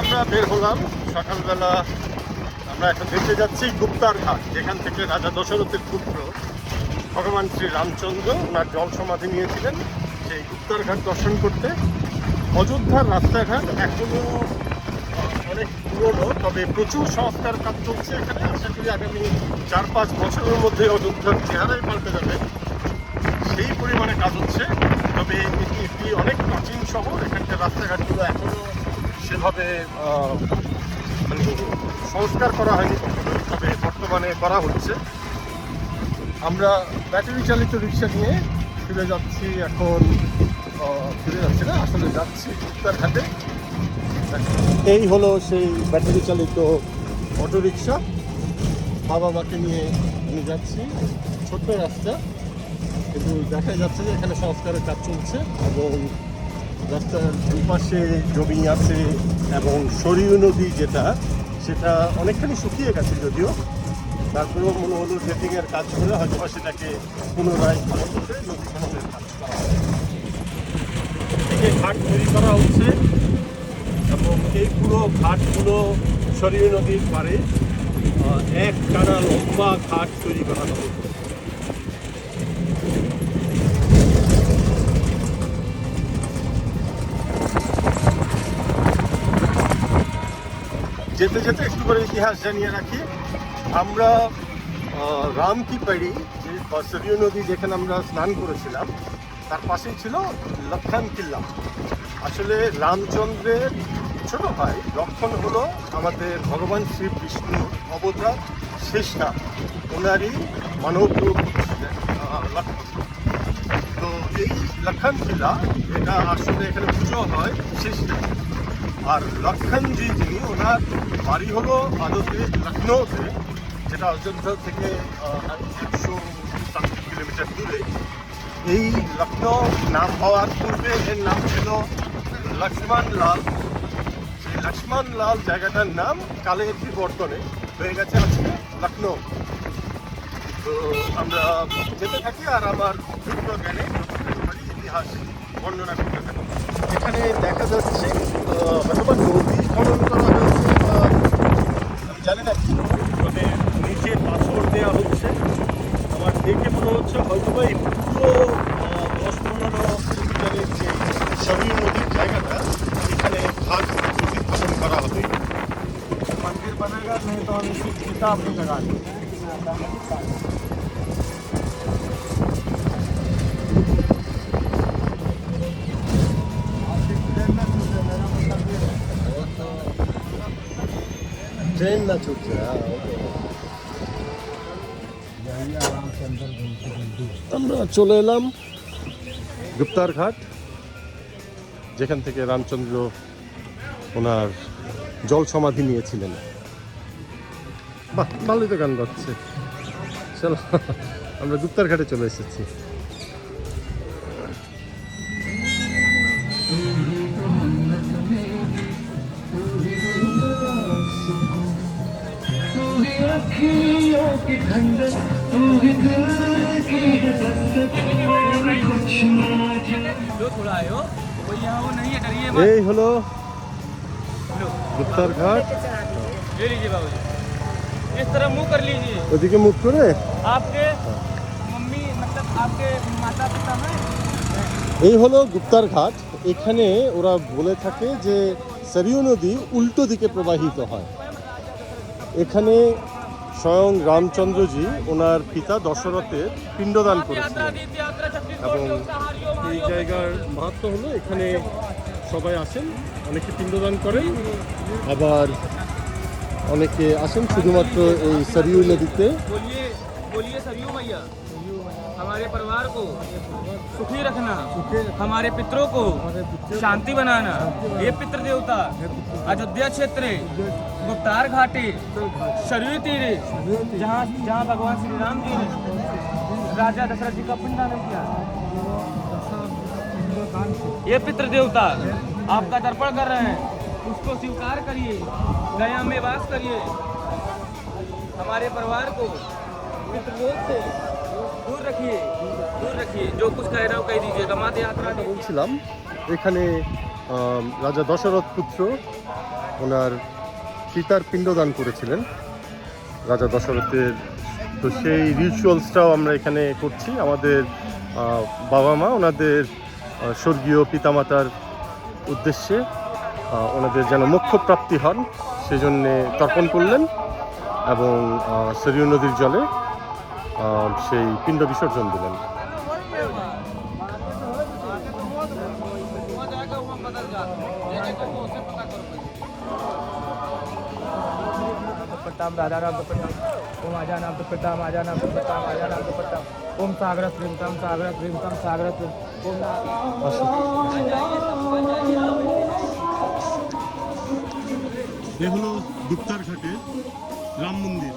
আমরা বের হলাম। সকালবেলা আমরা এখন দেখতে যাচ্ছি গুপ্তার ঘাট যেখান থেকে রাজা দশরথের পুত্র ভগবান শ্রী রামচন্দ্র ওনার জল সমাধি নিয়েছিলেন। সেই গুপ্তার ঘাট দর্শন করতে অযোধ্যার রাস্তাঘাট এখনও আহ, অনেক পুরনো তবে প্রচুর সংস্কার কাজ চলছে এখানে। আশা করি আগামী চার পাঁচ বছরের মধ্যে অযোধ্যার চেহারাই পাল্টে যাবে। সেই পরিমাণে কাজ হচ্ছে তবে এটি একটি অনেক প্রাচীন শহর। এখানকার রাস্তাঘাটগুলো আহ, মানে সংস্কার করা হয়নি তবে বর্তমানে করা হচ্ছে। আমরা ব্যাটারি চালিত রিক্সা নিয়ে ফিরে যাচ্ছি এখন ফিরে যাচ্ছি না আসলে যাচ্ছি উত্তর ঘাটে এই হলো সেই ব্যাটারি চালিত অটো রিক্সা বাবা মাকে নিয়ে আমি যাচ্ছি ছোট্ট রাস্তা। কিন্তু দেখা যাচ্ছে যে এখানে সংস্কারের কাজ চলছে এবং রাস্তার দুপাশে জমি আছে এবং সরিউ নদী যেটা, সেটা অনেকখানি শুকিয়ে গেছে যদিও। তারপরেও মনে হলো সেটিংয়ের কাজ করে হয়তো সেটাকে পুনরায় ভালো করে নদী খননের হবে। ঘাট তৈরি করা হচ্ছে এবং এই পুরো ঘাটগুলো সরিউ নদীর পারে এক টানা লম্বা ঘাট তৈরি করা হবে যেতে যেতে একটু করে ইতিহাস জানিয়ে রাখি। আমরা আহ, রাম পাড়ি যে সরিয়ু নদী যেখানে আমরা স্নান করেছিলাম তার পাশেই ছিল লক্ষণ কিল্লা। আসলে রামচন্দ্রের ছোট ভাই লক্ষণ হলো আমাদের ভগবান শ্রী বিষ্ণুর অবতার শেষটা। ওনারই মানব রূপ তো এই লক্ষণ কিল্লা এটা আসলে এখানে পুজো হয় শেষটা আর লক্ষণজি যিনি, ওনার বাড়ি হলো ভারতের লখনৌতে যেটা অযোধ্যা থেকে একশো কিলোমিটার দূরে। এই লখনৌ নাম হওয়ার পূর্বে এর নাম ছিল লক্ষ্মণ লাল। সেই লক্ষ্মণ লাল জায়গাটার নাম কালের বিবর্তনে হয়ে গেছে আজকে লখনৌ তো আমরা যেতে থাকি আর আমার ক্ষুদ্র জ্ঞানে, ইতিহাস, বর্ণনা করতে থাকি। এখানে দেখা যাচ্ছে আহ, হয়তোবা নদী খনন করা হয়েছে বা আমি জানি না কি তবে নিচে পাথর দেওয়া হচ্ছে আমার দেখে মনে হচ্ছে হয়তোবা এই পুরো আহ, দশ পনেরো কিলোমিটারের যে সবই নদীর জায়গাটা এখানে ঘাট নদী খনন করা হবে मंदिर बनेगा नहीं तो हम इसकी किताब भी लगा देंगे ট্রেন না ছুটছে হ্যাঁ, আমরা চলে এলাম গুপ্তার ঘাট যেখান থেকে রামচন্দ্র ওনার জল সমাধি নিয়েছিলেন। বাহ ভালোই তো গান গাচ্ছে চলো আমরা গুপ্তার ঘাটে চলে এসেছি। की ठंडक तू ही दिल की ठंडक और कुछ ना जाने लो थोड़ा आयो वो यहाँ वो नहीं है डरिए मत এই হলো लो গুপ্তার ঘাট ले लीजिए बाबू जी इस तरह मुंह कर लीजिए ওদিকে মুখ করে आपके मम्मी मतलब आपके माता पिता हैं এই হলো গুপ্তার ঘাট এখানে ওরা বলে থাকে যে সরিউ নদী উল্টো দিকে প্রবাহিত হয় এখানে স্বয়ং রামচন্দ্রজি ওনার পিতা দশরথের পিণ্ডদান यात्रा করেছিলেন तीर्थ यात्रा এবং छत्तीसगढ़ सहारियों এই मारियों জায়গার মাহাত্ম হলো এখানে সবাই আসেন অনেকে পিণ্ডদান করেন আবার অনেকে আসেন শুধুমাত্র এই সরিউ নদীতে बोलिए बोलिए सरयू मैया हमारे परिवार को सुखी रखना हमारे पितरों को शांति बनाना ये पितृ देवता अयोध्या क्षेत्र गुप्तार घाटी सरयू तीरे जहाँ जहाँ भगवान श्री राम जी ने राजा दशरथ जी का पिंडदान किया ये पितृ देवता आपका तर्पण कर रहे हैं उसको स्वीकार करिए गया में वास करिए हमारे परिवार को पितृलोक से दूर रखिए दूर रखिए जो कुछ कह रहा हो कह दीजिए गमात यात्रा नहीं বলছিলাম এখানে আম, রাজা দশরথ পুত্র ওনার পিতার পিণ্ডদান করেছিলেন রাজা দশরথের। তো সেই রিচুয়ালসটাও আমরা এখানে করছি। আমাদের বাবা মা ওনাদের স্বর্গীয় পিতামাতার উদ্দেশ্যে ওনাদের যেন মোক্ষ প্রাপ্তি হন, সেজন্যে তর্পণ করলেন এবং সরিয়ু নদীর জলে সেই পিণ্ড বিসর্জন দিলেন। दुपट्टा राजा नाम दुपट्टा ओम आजा नाम दुपट्टा आजा नाम दुपट्टा आजा नाम दुपट्टा ओम सागर प्रेमतम सागर प्रेमतम सागर प्रेम ओम ना- এ হলো গুপ্তার ঘাটে রাম মন্দির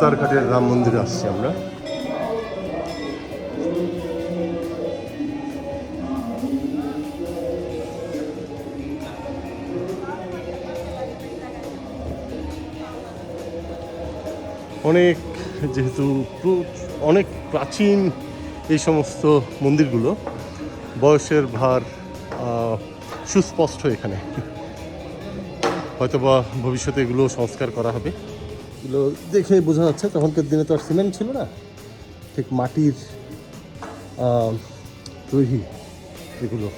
গুপ্তার ঘাটের রাম মন্দিরে আসছি আমরা। অনেক যেহেতু অনেক প্রাচীন এই সমস্ত মন্দিরগুলো, বয়সের ভার সুস্পষ্ট এখানে। হয়তোবা ভবিষ্যতে এগুলো সংস্কার করা হবে। এগুলো দেখে বোঝা যাচ্ছে। তখনকার দিনে তো আর সিমেন্ট ছিল না। ঠিক মাটির তৈরি এগুলো।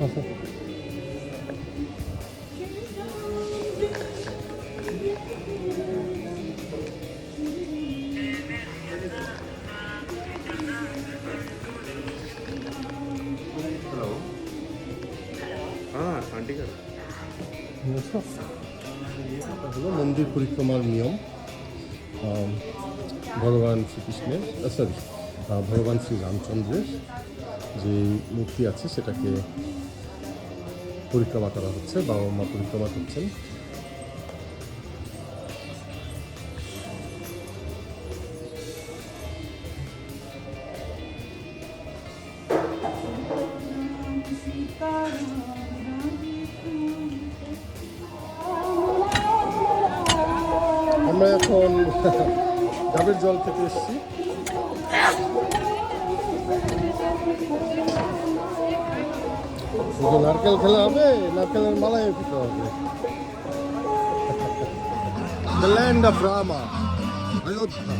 বুঝেছ? পরিক্রমার নিয়ম ভগবান শ্রীকৃষ্ণের সরি ভগবান শ্রী রামচন্দ্রের যে মূর্তি আছে, সেটাকে পরিক্রমা করা হচ্ছে, বাবা মা পরিক্রমা করছেন। শুধু নারকেল খেলে হবে, নারকেলের মালাইও খেতে হবে। ল্যান্ড অফ রামা অযোধ্যা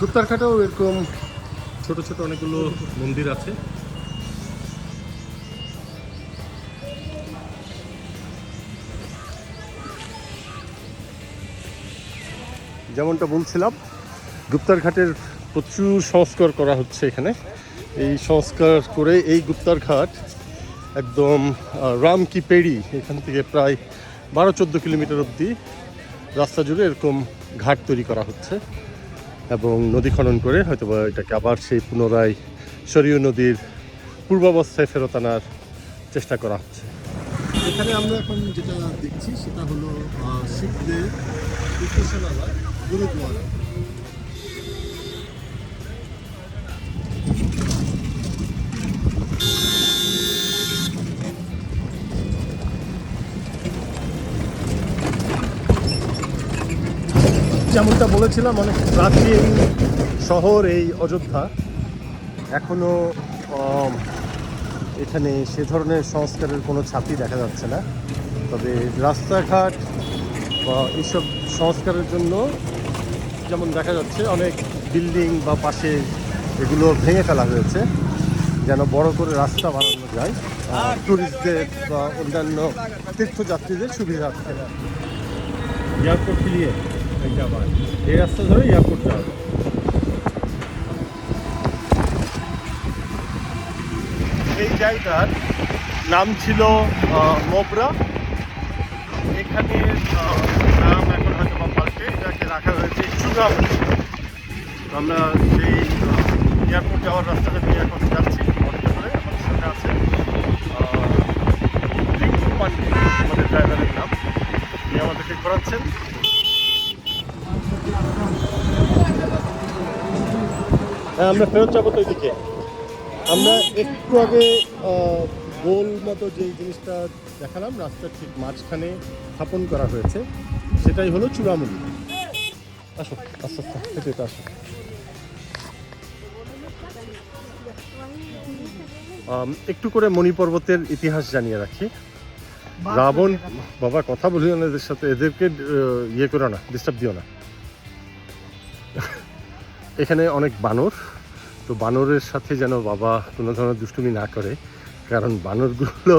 গুপ্তারঘাটেও এরকম ছোট ছোট অনেকগুলো মন্দির আছে। যেমনটা বলছিলাম গুপ্তার ঘাটের প্রচুর সংস্কার করা হচ্ছে এখানে। এই সংস্কার করে এই গুপ্তার ঘাট একদম আহ, রাম কি পেড়ি এখান থেকে প্রায় বারো চোদ্দ কিলোমিটার অবধি রাস্তা জুড়ে এরকম ঘাট তৈরি করা হচ্ছে এবং নদী খনন করে হয়তো এটাকে আবার সেই পুনরায় সরিয় নদীর পূর্বাবস্থায় ফেরত আনার চেষ্টা করা হচ্ছে। এখানে আমরা এখন যেটা দেখছি সেটা হলো শিখদের যেমনটা বলেছিলাম অনেক প্রাচীন শহর এই অযোধ্যা। এখনও আম, এখানে সে ধরনের সংস্কারের কোনো ছাপই দেখা যাচ্ছে না। তবে রাস্তাঘাট বা এইসব সংস্কারের জন্য যেমন দেখা যাচ্ছে অনেক বিল্ডিং বা পাশে এগুলো ভেঙে ফেলা হয়েছে যেন বড় করে রাস্তা বানানো যায় টুরিস্টদের বা অন্যান্য তীর্থযাত্রীদের সুবিধা সুবিধার্থে এয়ারপোর্ট ফিরিয়ে এই রাস্তা ধরে এয়ারপোর্ট যাওয়া যায়। এই জায়গার নাম ছিল আহ, মোবরা। এখানে নাম রাখা হয়েছে চুগাম আমরা সেই এয়ারপোর্ট যাওয়ার রাস্তাটা দিয়ে এখন যাচ্ছি অটোতে করে আমাদের সাথে আছে রিঙ্কু পান্ডে আমাদের ড্রাইভারের নাম। উনি আমাদেরকে ঘোরাচ্ছেন। হ্যাঁ আমরা ফেরত যাব তো এদিকে। আমরা একটু আগে গোল মতো যে জিনিসটা দেখালাম, রাস্তার ঠিক মাঝখানে স্থাপন করা হয়েছে, সেটাই হলো চূড়ামুড়ি আসো আস্তে আস্তে হেঁটে হেঁটে আসো। একটু করে মণি পর্বতের ইতিহাস জানিয়ে রাখি। রাবণ বাবা কথা বলি না এদের সাথে এদেরকে ইয়ে করো না ডিস্টার্ব দিও না। এখানে অনেক বানর তো বানরের সাথে যেন বাবা কোনো ধরনের দুষ্টুমি না করে কারণ বানরগুলো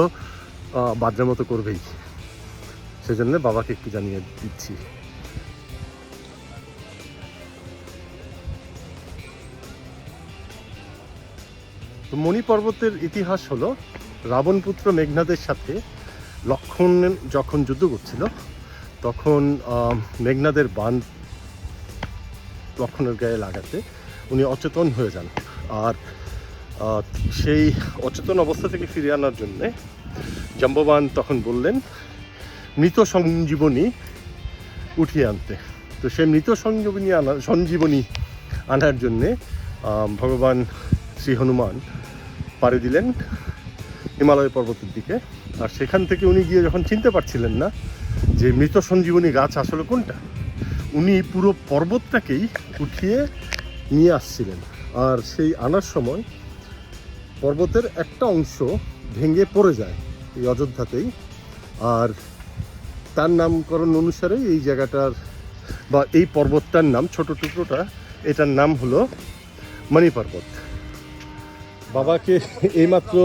বাজে মতো করবেই। সেজন্য বাবাকে একটু জানিয়ে দিচ্ছি। তো মণি পর্বতের ইতিহাস হলো রাবণপুত্র মেঘনাদের সাথে লক্ষণ যখন যুদ্ধ করছিল, তখন মেঘনাদের বান লক্ষণের গায়ে লাগাতে উনি অচেতন হয়ে যান। আর সেই অচেতন অবস্থা থেকে ফিরে আনার জন্যে জাম্ববান তখন বললেন, মৃত সঞ্জীবনী উঠিয়ে আনতে। তো সেই মৃত সঞ্জীবনী আনা, সঞ্জীবনী আনার জন্যে ভগবান শ্রী হনুমান পাড়ি দিলেন হিমালয় পর্বতের দিকে। আর সেখান থেকে উনি গিয়ে যখন চিনতে পারছিলেন না যে মৃত সঞ্জীবনী গাছ আসলে কোনটা, উনি পুরো পর্বতটাকেই উঠিয়ে নিয়ে আসছিলেন। আর সেই আনার সময় পর্বতের একটা অংশ ভেঙে পড়ে যায় এই অযোধ্যাতেই। আর তার নামকরণ অনুসারে এই জায়গাটার বা এই পর্বতটার নাম, ছোট টুকরোটা, এটার নাম হলো মণি পর্বত বাবাকে এইমাত্র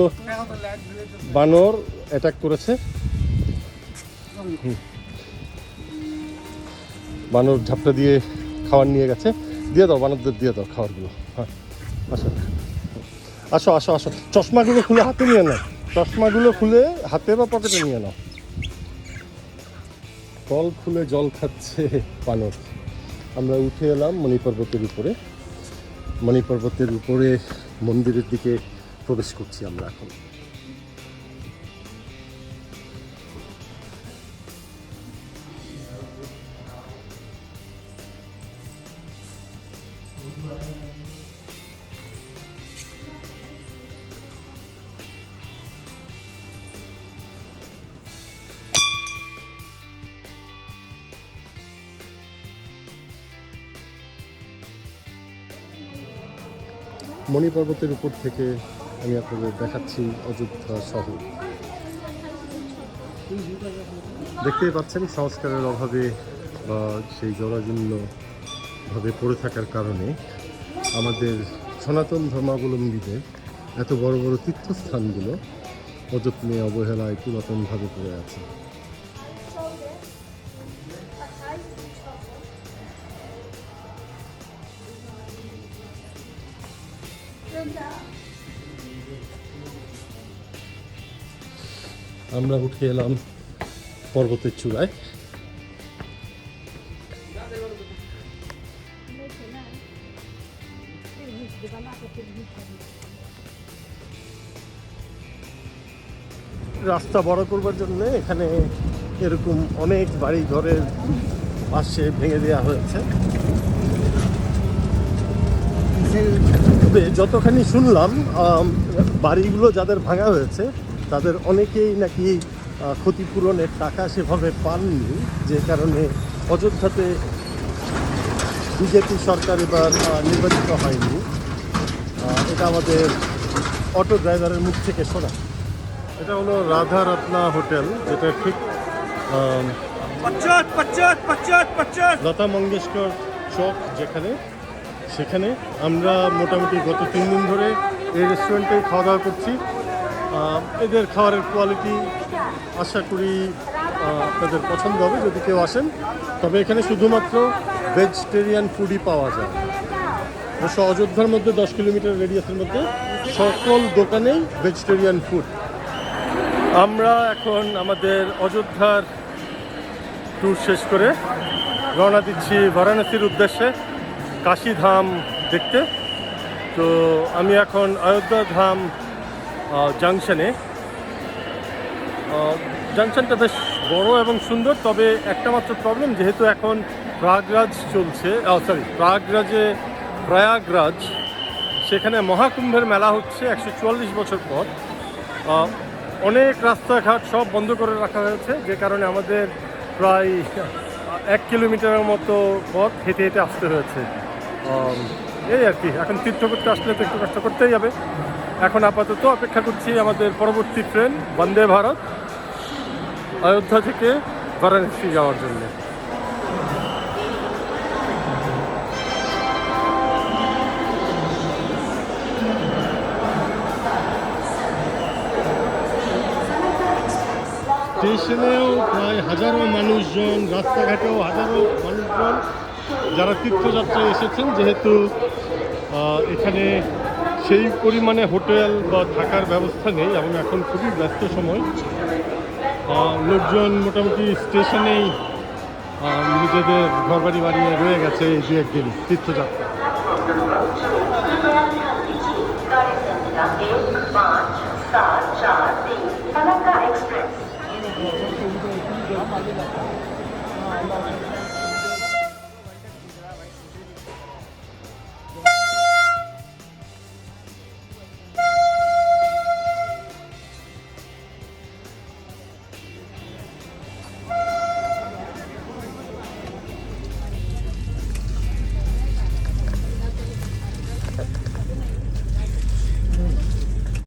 বানর অ্যাটাক করেছে। বানর ঝাপটা দিয়ে খাবার নিয়ে গেছে। দিয়ে দাও, বানরদের দিয়ে দাও খাবারগুলো। হ্যাঁ আসো। আসো আসো চশমাগুলো খুলে হাতে নিয়ে নাও। চশমাগুলো খুলে হাতে বা পকেটে নিয়ে নাও। কল খুলে জল খাচ্ছে বানর। আমরা উঠে এলাম মণি পর্বতের উপরে। মণি পর্বতের উপরে মন্দিরের দিকে প্রবেশ করছি আমরা এখন। মণি পর্বতের উপর থেকে আমি আপনাদের দেখাচ্ছি অযোধ্যা শহর। দেখতেই পাচ্ছেন, সংস্কারের অভাবে বা সেই জরাজীর্ণ ভাবে পড়ে থাকার কারণে আমাদের সনাতন ধর্মাবলম্বীদের এত বড় বড় তীর্থস্থানগুলো অযত্নে অবহেলায় পুরাতনভাবে পড়ে আছে। আমরা উঠে এলাম পর্বতের চূড়ায়। রাস্তা বড় করবার জন্য এখানে এরকম অনেক বাড়ি ঘরের পাশে ভেঙে দেওয়া হয়েছে। যতখানি শুনলাম বাড়িগুলো যাদের ভাঙা হয়েছে তাদের অনেকেই নাকি ক্ষতিপূরণের টাকা সেভাবে পাননি যে কারণে অযোধ্যাতে বিজেপি সরকার এবার নির্বাচিত হয়নি। এটা আমাদের অটো ড্রাইভারের মুখ থেকে শোনা। এটা হলো রাধা রত্না হোটেল যেটা ঠিক লতা মঙ্গেশকর চক যেখানে সেখানে আমরা মোটামুটি গত তিন দিন ধরে এই রেস্টুরেন্টে খাওয়া দাওয়া করছি। এদের খাবারের কোয়ালিটি আশা করি আপনাদের পছন্দ হবে যদি কেউ আসেন। তবে এখানে শুধুমাত্র ভেজিটেরিয়ান ফুডই পাওয়া যায়। অবশ্য অযোধ্যার মধ্যে দশ কিলোমিটার রেডিয়াসের মধ্যে সকল দোকানেই ভেজিটেরিয়ান ফুড আমরা এখন আমাদের অযোধ্যার ট্যুর শেষ করে রওনা দিচ্ছি বারাণসীর উদ্দেশ্যে কাশীধাম দেখতে। তো আমি এখন অযোধ্যা ধাম জাংশনে জাংশনটা বেশ বড় এবং সুন্দর, তবে একটা মাত্র প্রবলেম যেহেতু এখন প্রয়াগরাজ চলছে সরি প্রয়াগরাজে প্রয়াগরাজ, সেখানে মহাকুম্ভের মেলা হচ্ছে একশো চুয়াল্লিশ বছর পর। অনেক রাস্তাঘাট সব বন্ধ করে রাখা হয়েছে, যে কারণে আমাদের প্রায় এক কিলোমিটারের মতো পথ হেঁটে হেঁটে আসতে হয়েছে। এই আর কি, এখন তীর্থ করতে আসলে তো একটু কষ্ট করতেই হবে। এখন আপাতত অপেক্ষা করছি আমাদের পরবর্তী ট্রেন, বন্দে ভারত, অযোধ্যা থেকে বারাণসী যাওয়ার জন্য। স্টেশনেও প্রায় হাজারো মানুষজন, রাস্তাঘাটেও হাজারো মানুষজন যারা তীর্থযাত্রায় এসেছেন, যেহেতু এখানে সেই পরিমাণে হোটেল বা থাকার ব্যবস্থা নেই এবং এখন খুবই ব্যস্ত সময়। লোকজন মোটামুটি স্টেশনেই নিজেদের ঘরবাড়ি বাড়িয়ে রয়ে গেছে এই দু একদিন তীর্থযাত্রা। गाड़ी